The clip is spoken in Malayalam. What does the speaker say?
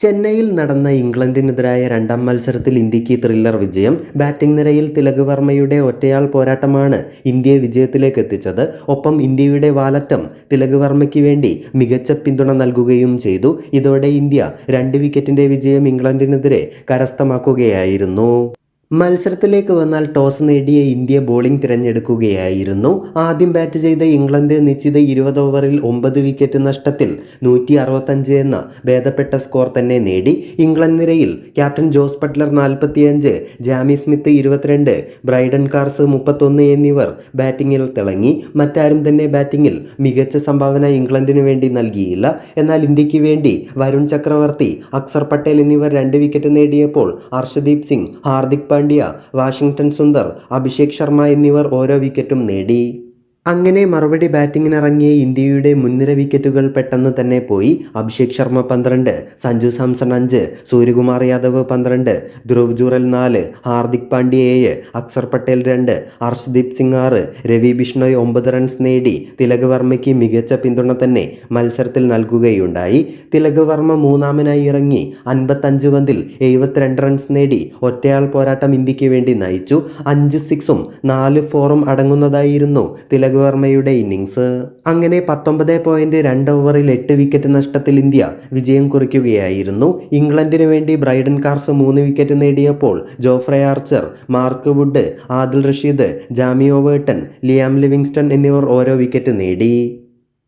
ചെന്നൈയിൽ നടന്ന ഇംഗ്ലണ്ടിനെതിരായ രണ്ടാം മത്സരത്തിൽ ഇന്ത്യയ്ക്ക് ത്രില്ലർ വിജയം. ബാറ്റിംഗ് നിരയിൽ തിലക് വർമ്മയുടെ ഒറ്റയാൾ പോരാട്ടമാണ് ഇന്ത്യയെ വിജയത്തിലേക്ക് എത്തിച്ചത്. ഒപ്പം ഇന്ത്യയുടെ വാലറ്റം തിലക് വർമ്മയ്ക്ക് വേണ്ടി മികച്ച പിന്തുണ നൽകുകയും ചെയ്തു. ഇതോടെ ഇന്ത്യ രണ്ട് വിക്കറ്റിന്റെ വിജയം ഇംഗ്ലണ്ടിനെതിരെ കരസ്ഥമാക്കുകയായിരുന്നു. മത്സരത്തിലേക്ക് വന്നാൽ ടോസ് നേടിയ ഇന്ത്യ ബോളിംഗ് തിരഞ്ഞെടുക്കുകയായിരുന്നു. ആദ്യം ബാറ്റ് ചെയ്ത ഇംഗ്ലണ്ട് നിശ്ചിത ഇരുപത് ഓവറിൽ ഒമ്പത് വിക്കറ്റ് നഷ്ടത്തിൽ നൂറ്റി അറുപത്തഞ്ച് എന്ന ഭേദപ്പെട്ട സ്കോർ തന്നെ നേടി. ഇംഗ്ലണ്ട് നിരയിൽ ക്യാപ്റ്റൻ ജോസ് ബട്ട്ലർ നാൽപ്പത്തിയഞ്ച് ജാമി സ്മിത്ത് ഇരുപത്തിരണ്ട് ബ്രൈഡൻ കാർസ് മുപ്പത്തൊന്ന് എന്നിവർ ബാറ്റിങ്ങിൽ തിളങ്ങി. മറ്റാരും തന്നെ ബാറ്റിങ്ങിൽ മികച്ച സംഭാവന ഇംഗ്ലണ്ടിന് വേണ്ടി നൽകിയില്ല. എന്നാൽ ഇന്ത്യയ്ക്ക് വേണ്ടി വരുൺ ചക്രവർത്തി അക്സർ പട്ടേൽ എന്നിവർ രണ്ട് വിക്കറ്റ് നേടിയപ്പോൾ ഹർഷദീപ് സിംഗ് ഹാർദിക് പാണ്ഡ്യ വാഷിംഗ്ടൺ സുന്ദർ അഭിഷേക് ശർമ്മ എന്നിവർ ഓരോ വിക്കറ്റും നേടി. അങ്ങനെ മറുപടി ബാറ്റിങ്ങിനിറങ്ങിയ ഇന്ത്യയുടെ മുൻനിര വിക്കറ്റുകൾ പെട്ടെന്ന് തന്നെ പോയി. അഭിഷേക് ശർമ്മ പന്ത്രണ്ട് സഞ്ജു സാംസൺ അഞ്ച് സൂര്യകുമാർ യാദവ് പന്ത്രണ്ട് ധ്രുവ് ജുറൽ നാല് ഹാർദിക് പാണ്ഡ്യ ഏഴ് അക്സർ പട്ടേൽ രണ്ട് ഹർഷ്ദീപ് സിംഗ് ആറ് രവി ബിഷ്ണോയ് ഒമ്പത് റൺസ് നേടി. തിലക് വർമ്മയ്ക്ക് മികച്ച പിന്തുണ തന്നെ മത്സരത്തിൽ നൽകുകയുണ്ടായി. തിലക് വർമ്മ മൂന്നാമനായി ഇറങ്ങി. അൻപത്തഞ്ച് പന്തിൽ എഴുപത്തിരണ്ട് റൺസ് നേടി. ഒറ്റയാൾ പോരാട്ടം ഇന്ത്യയ്ക്ക് വേണ്ടി നയിച്ചു. അഞ്ച് സിക്സും നാല് ഫോറും അടങ്ങുന്നതായിരുന്നു തിലക് വർമ്മയുടെ ഇന്നിങ്സ് അങ്ങനെ പത്തൊമ്പത് പോയിന്റ് രണ്ട് ഓവറിൽ എട്ട് വിക്കറ്റ് നഷ്ടത്തിൽ ഇന്ത്യ വിജയം കുറിക്കുകയായിരുന്നു. ഇംഗ്ലണ്ടിന് വേണ്ടി ബ്രൈഡൻ കാർസ് മൂന്ന് വിക്കറ്റ് നേടിയപ്പോൾ Jofra Archer Mark Wood Adil Rashid Jamie Overton Liam Livingstone എന്നിവർ ഓരോ വിക്കറ്റ് നേടി.